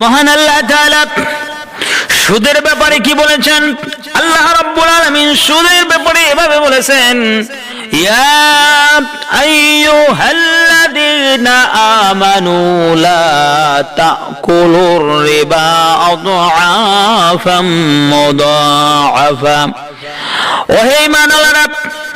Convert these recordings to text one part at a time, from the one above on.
মহান আল্লাহ সুদের ব্যাপারে কি বলেছেন? আল্লাহ রাব্বুল আলামিন সুদের ব্যাপারে এভাবে বলেছেন, ইয়া আমানু লা রিবা ওহে রিবা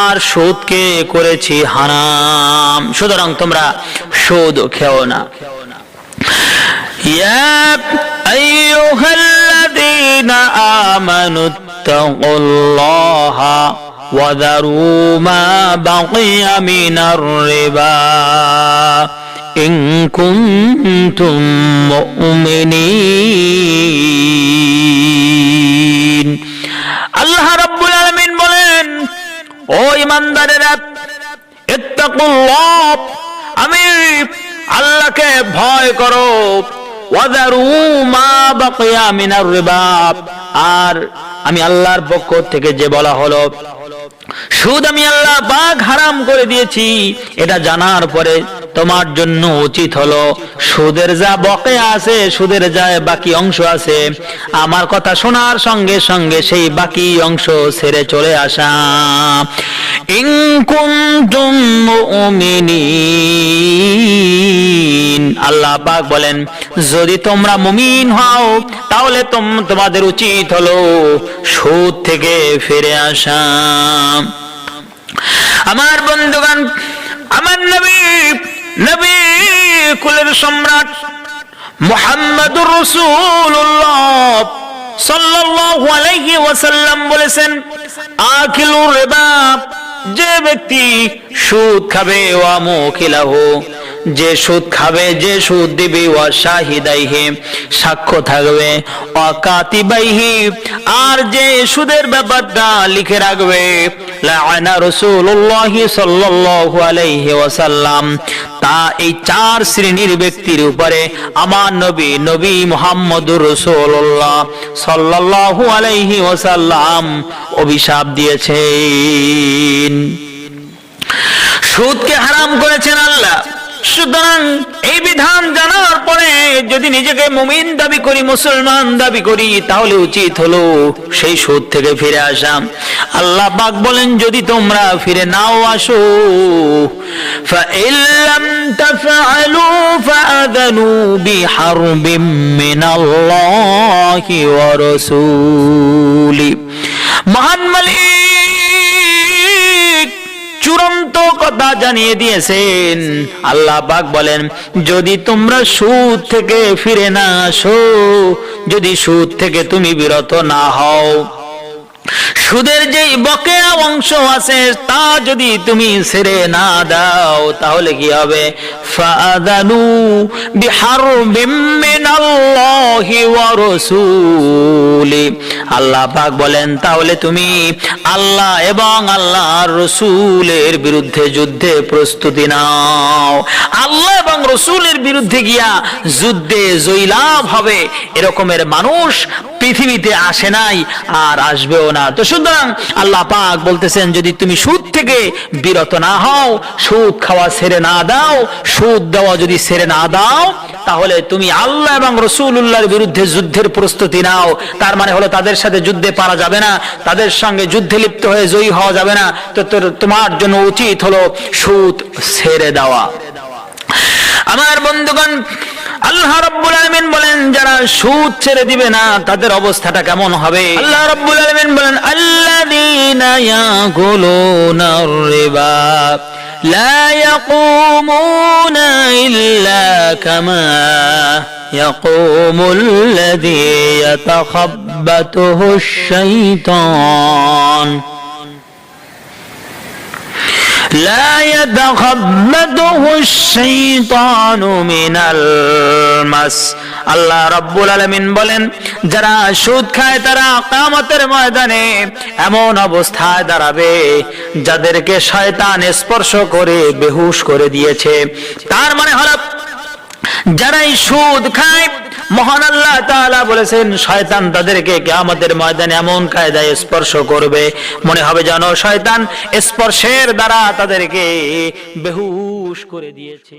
আর সুদকে করেছি হারাম সুতরাং তোমরা সুদ খেও না يا أيها الذين آمنوا اتقوا الله وذروا ما بقي من الربا إن كنتم مؤمنين ও ইমানদারেরা, ইত্তাকুল্লাহ, আমি আল্লাহকে ভয় করো। ওয়াদারু মা বাকিয়া মিনার রিবা। আর আমি আল্লাহর পক্ষ থেকে যে বলা হলো, সুদ আমি আল্লাহ বাঘ হারাম করে দিয়েছি, এটা জানার পরে তোমার জন্য উচিত হলো, সুদের যা বকে আছে, সুদের যা বাকি অংশ আছে। আমার কথা শোনার সঙ্গে সঙ্গে সেই বাকি অংশ ছেড়ে চলে আসা। আল্লাহ পাক বলেন, যদি তোমরা মুমিন হও, তাহলে তোম- তোমাদের উচিত হলো সুদ থেকে ফিরে আসা। আমার বন্ধুগণ, আমার নবী নবী কুলের সম্রাট মুহাম্মদুর রসুল্লাহ সাল্লাল্লাহু আলাইহি ওয়াসাল্লাম বলেছেন আকিলুর রিবা যে ব্যক্তি সুদ খাবে ওয়া মুকিলাহু যে সুদ খাবে, যে সুদ দিবে, ওয়া শাহিদাইহি, সাক্ষ্য থাকবে। ওয়া কাতিবাইহি আর যে সুদের ব্যাপারটা লিখে রাখবে, লাআনা রাসূলুল্লাহ সাল্লাল্লাহু আলাইহি ওয়াসাল্লাম, তা এই চার শ্রেণির ব্যক্তির উপরে আমার নবী নবী মুহাম্মদুর রাসূলুল্লাহ সাল্লাল্লাহু আলাইহি ওয়াসাল্লাম অভিশাপ দিয়েছেন। সুদকে হারাম করেছেন আল্লাহ। সুতরাং এই বিধান জানার পরে যদি নিজেকে মুমিন দাবি করি, মুসলমান দাবি করি, তাহলে উচিত হলো সেই সুদ থেকে ফিরে আসাম আল্লাহ পাক বলেন, যদি তোমরা ফিরে নাও আসো, ফাইল্লাম তাফআলু ফাআযানু বিহারবিম মিনাল্লাহি ওয়া রাসূলি। মহান মালিক চূড়ান্ত কথা জানিয়ে দিয়েছেন। আল্লাহ পাক বলেন, যদি তোমরা সুদ থেকে ফিরে না আসো, যদি সুদ থেকে তুমি বিরত না হও সুদের যেই বকেয়া অংশ আছে, তা যদি তুমি ছেড়ে না দাও, তাহলে কি হবে? ফাদানু বিহারবিম মিনাল্লাহি ওয়া রাসূলি। আল্লাহ পাক বলেন, তাহলে তুমি আল্লাহ এবং আল্লাহর রসুলের বিরুদ্ধে যুদ্ধে প্রস্তুতি নাও। আল্লাহ এবং রসুলের বিরুদ্ধে গিয়া যুদ্ধে জয়লাভ হবে, এরকমের মানুষ পৃথিবীতে আসে নাই আর আসবেও না। তো সুতরাং আল্লাহ পাক বলতেছেন, যদি তুমি সুদ থেকে বিরত না হও, সুদ খাওয়া ছেড়ে না দাও, সুদ দেওয়া যদি ছেড়ে না দাও, তাহলে তুমি আল্লাহ এবং রসুল্লাহর বিরুদ্ধে যুদ্ধের প্রস্তুতি নাও। তার মানে হলো তাদের সাথে যুদ্ধে পারা যাবে না, তাদের সঙ্গে যুদ্ধে লিপ্ত হয়ে জয়ী হওয়া যাবে না। তো তোমার জন্য উচিত হলো সুদ ছেড়ে দেওয়া। আমার বন্ধুগণ আল্লাহ রাব্বুল আলামিন বলেন যারা সুদ ছেড়ে দিবে না তাদের অবস্থাটা কেমন হবে আল্লাহ রাব্বুল আলামিন বলেন আল্লাযীনা ইয়াকুলুনার রিবা لا يقومون إلا كما يقوم الذي يتخبطه الشيطان لا يتخبطه الشيطان من المس আল্লাহ রব্বুল আলমিন বলেন যারা সুদ খায় তারা কামতের ময়দানে এমন অবস্থায় দাঁড়াবে যাদেরকে শয়তান স্পর্শ করে বেহুশ করে দিয়েছে তার মানে হলো যারাই সুদ খায় মহান আল্লাহ তাআলা বলেছেন, শয়তান তাদেরকে আমাদের ময়দানে এমন কায়দায় স্পর্শ করবে। মনে হবে যেন শয়তান স্পর্শের দ্বারা তাদেরকে বেহুশ করে দিয়েছে।